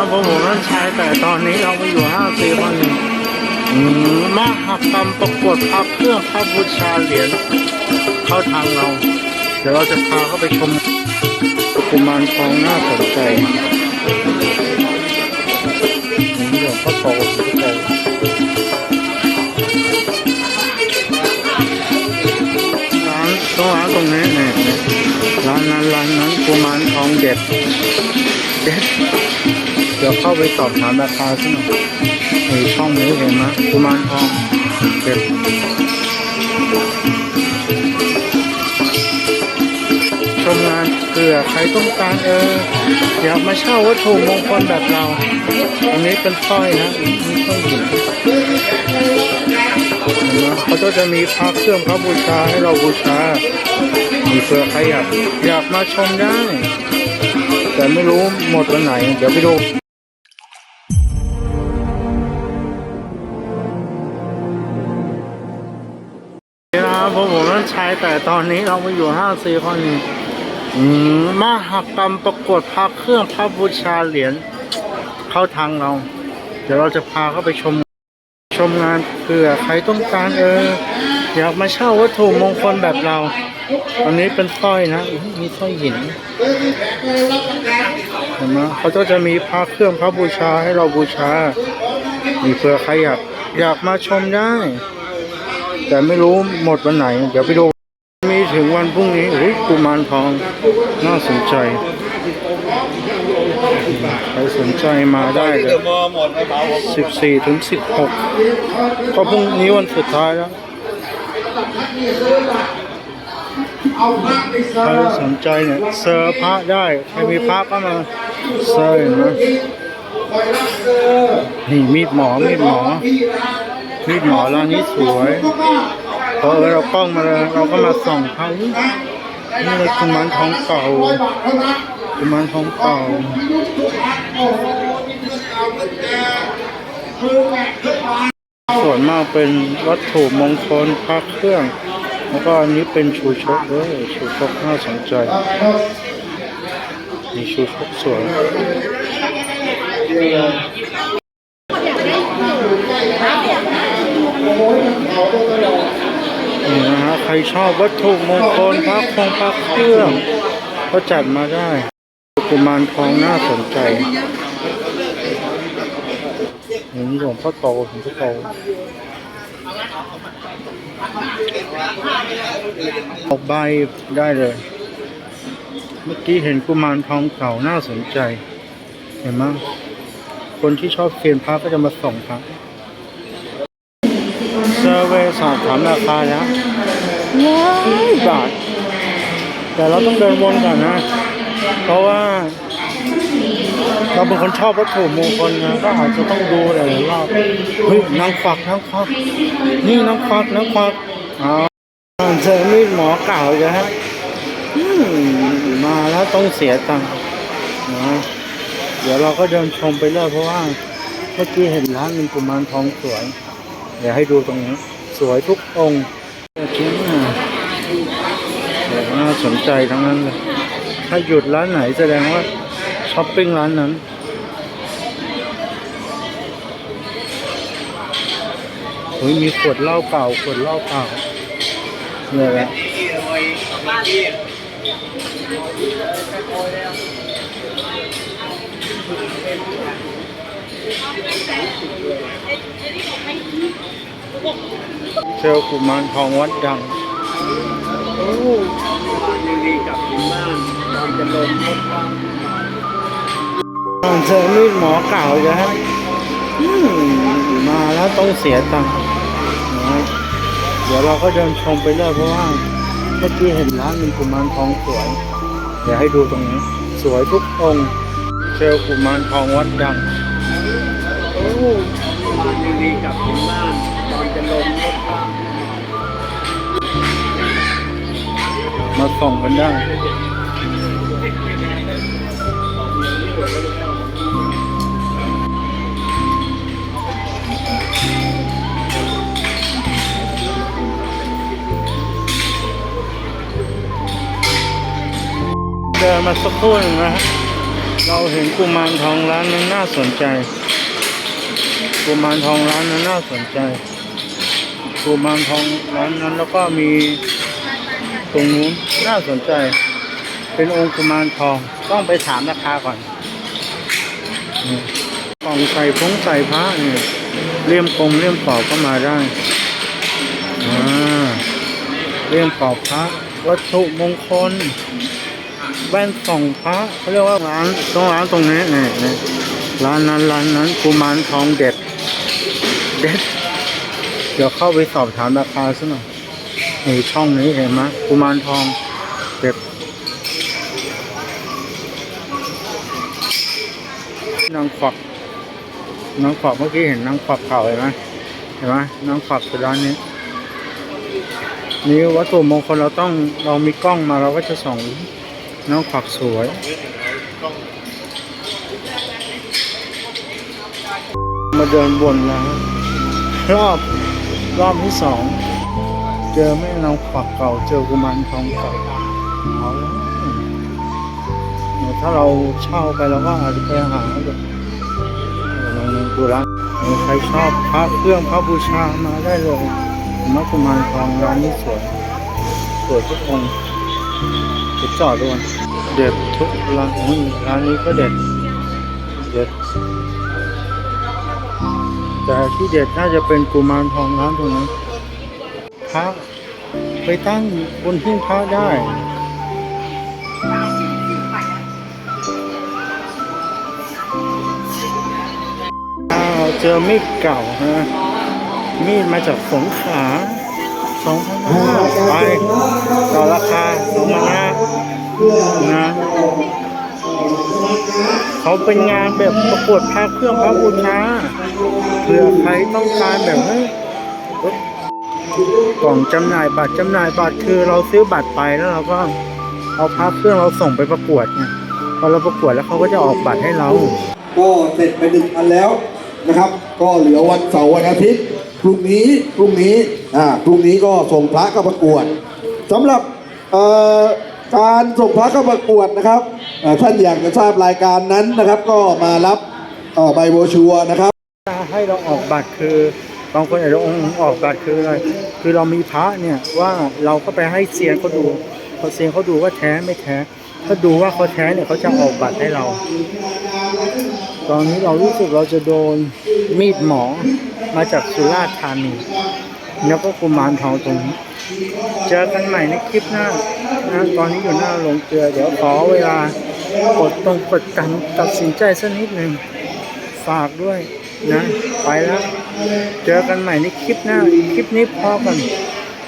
นะครับผมผมนั่นชายแต่ตอนนี้เราไปอยู่ห้าปีวันหนึ่งมมหกรรมประกวดพระเครื่องพระบูชาเหรียญเข้าทางเรา เดี๋ยวเราจะพาเข้าไปชมกุมารทองน่าสนใจนี่เดี๋ยวพ่อโตพ่อโตร้านต้องร้านตรงนี้เนี่ยเนี่ยร้านนั้นร้านนั้นกุมารทองเด็ดเด็ด เดี๋ยวเข้าไปสอบถามราคาสักหน่อยในช่องนี้เห็นไหมกุมารทองเด็ดชมงานเผื่อใครต้องการเอออยากมาเช่าวัตถุมงคลแบบเรา อันนี้เป็นสร้อยนะมีสร้อยหินเห็นไหมเขาก็จะมีพระเครื่องพระบูชาให้เราบูชามีเผื่อใครอยากอยากมาชมได้ แต่ไม่รู้หมดวันไหน เดี๋ยวไปดู ครับผมผมนั่นชายแต่ตอนนี้เราไปอยู่ห้าสี่คนนี้อืมมหกรรมประกวดพระเครื่องพระบูชาเหรียญเข้าทางเรา เดี๋ยวเราจะพาเข้าไปชมชมงานเผื่อใครต้องการเอออยากมาเช่าวัตถุมงคลแบบเรา อันนี้เป็นสร้อยนะมีสร้อยหินเห็นไหมเขาก็จะมีพระเครื่องพระบูชาให้เราบูชามีเผื่อใครอยากอยากมาชมได้ แต่ไม่รู้หมดวันไหน เดี๋ยวไปดู มีถึงวันพรุ่งนี้อุ้ยกุมารทอง น่าสนใจใครสนใจมาได้เลยสิบสี่ถึงสิบหกก็พรุ่งนี้วันสุดท้ายแล้วใครสนใจเนี่ยเซอร์พระได้ ใครมีพระก็มาเซอร์นะนี่มีดหมอมีดหมอ มีดหมอร้านนี้สวยพอเรากล้องมาเราก็มาส่องเขานี่เลยกุมารทองเก่ากุมารทองเก่าส่วนมากเป็นวัตถุมงคลพระเครื่อง แล้วก็อันนี้เป็นชูชกด้ยชูชกน่าสนใจ มีชูชกสวย นี่นะฮะใครชอบวัตถุมงคลพระคงพระเครื่อง ก็จัดมาได้กุมารทองน่าสนใจเห็นหลวงพ่อโตหลวงพ่อโตออกใบได้เลย เมื่อกี้เห็นกุมารทองเก่าน่าสนใจ เห็นไหมคนที่ชอบเซียนพระก็จะมาส่องพระ อร์เวย์สอบถามราคาแล้วร้อยบาท แต่เราต้องเดินวนก่อนนะ เพราะว่า เราเป็นคนชอบวัตถุมงคลนะก็อาจจะต้องดูหลายๆรอบเฮ้ยนางควักนางควักนี่นางควักนางควักอ๋อเจอมีดหมอเก่าจะฮะอืมมาแล้วต้องเสียตังค์นะเดี๋ยวเราก็เดินชมไปเรื่อยเพราะว่าเมื่อกี้เห็นร้านหนึงกุมารทองสวย เดี๋ยวให้ดูตรงนี้ สวยทุกองค์ชิ้นน่ะเดี๋ยวน่าสนใจทั้งนั้นเลยถ้าหยุดร้านไหนแสดงว่าช้อปปิ้งร้านนั้นเฮ้ยมีขวดเหล้าเก่าขวดเหล้าเก่าเนี่ยแหละเเจอกุมารทองวัดดังเจอมีดหมอเก่าจะฮะมาแล้วต้องเสียตังค์นะเดี๋ยวเราก็เดินชมไปเรื่อยเพราะว่าเมื่อกี้เห็นร้านหนึงกุมารทองสวย เดี๋ยวให้ดูตรงนี้ สวยทุกองค์เจอกุมารทองวัดดังโอ้มา มาส่องกันได้เดินมาสักครู่นึงนะฮะเราเห็นกุมารทองร้านนั้นน่าสนใจกุมารทองร้านนั้นน่าสนใจ กุมารทองร้านนั้น แล้วก็มีตรงนู้นน่าสนใจ เป็นองค์กุมารทองต้องไปถามราคาก่อนกล่องใส่พงใส่พระนี่เลี่ยมกลมเลี่ยมกรอบก็มาได้เลี่ยมกรอบพระวัตถุมงคลแว่นส่องพระเขาเรียกว่าร้านต้องร้านตรงนี้นี่ร้านนั้นร้านนั้นกุมารทองเด็ดเด็ด ดี๋ยวเข้าไปสอบถามราคาซะหน่อยนี่ช่องนี้เห็นไหมกุมารทองเด็ดนางขวักนางขวักเมื่อกี้เห็นนางขวักเข่าเห็นไหมเห็นไหมนางขวักคือร้านนี้ นี่วัตถุมงคลเราต้องเรามีกล้องมาเราก็จะส่องน้องขวักสวยมาเดินวนแล้วรอบ รอบที่สอง เจอแม่น้องขวักเก่า เจอกุมารทองเก่าเอาแล้วเนี่ยถ้าเราเช่าไปเราก็อาจจะไปหาแบบลองดูร้านใครชอบพระเครื่องพระบูชามาได้เลยมักุมารทองร้านนี้สวย สวยทุกองค์ไปจอดด้วยเด็ดทุกร้านร้านนี้ก็เด็ดเด็ด แต่ที่เด็ดน่าจะเป็นกุมารทองร้านตรงนั้นพระไปตั้งบนหิ้งพระได้อ้าเจอมีดเก่าฮะมีดมาจากสงขาสองพันห้าไปต่อราคาสองพันห้านะเขาเป็นงานแบบประกวดพระเครื่องพระบูชา ผื่อใครต้องการแบบเฮ้กล่องจำหน่ายบัตรจำหน่ายบัตรคือเราซื้อบัตรไปแล้วเราก็เอาพระเครื่องเราส่งไปประกวดไงพอเราประกวดแล้วเขาก็จะออกบัตรให้เรา ก็เสร็จไปหนึ่งอันแล้วนะครับ ก็เหลือวันเสาร์วันอาทิตย์พรุ่งนี้พรุ่งนี้อ่าพรุ่งนี้ก็ส่งพระเข้าประกวดสำหรับเอ่อการส่งพระเข้าประกวดนะครับท่านอยากจะทราบรายการนั้นนะครับ ก็มารับใบโบชัวนะครับ ให้เราออกบัตรคือบางคนอาจจะองค์ออกบัตรคืออะไรคือเรามีพระเนี่ยว่าเราก็ไปให้เซียนเขาดูพอเซียนเขาดูว่าแท้ไม่แท้ถ้าดูว่าเขาแท้เนี่ยเขาจะออกบัตรให้เรา ตอนนี้เรารู้สึกเราจะโดนมีดหมอมาจากสุราษฎร์ธานีแล้วก็กุมารทองตรงนี้เจอกันใหม่ในคลิปหน้านะตอนนี้อยู่หน้าโรงเกลือ เดี๋ยวขอเวลากดตรงกดกันตัดสินใจสักนิดหนึ่งฝากด้วย นะ ไปแล้ว เจอกันใหม่ในคลิปหน้า คลิปนี้พอกัน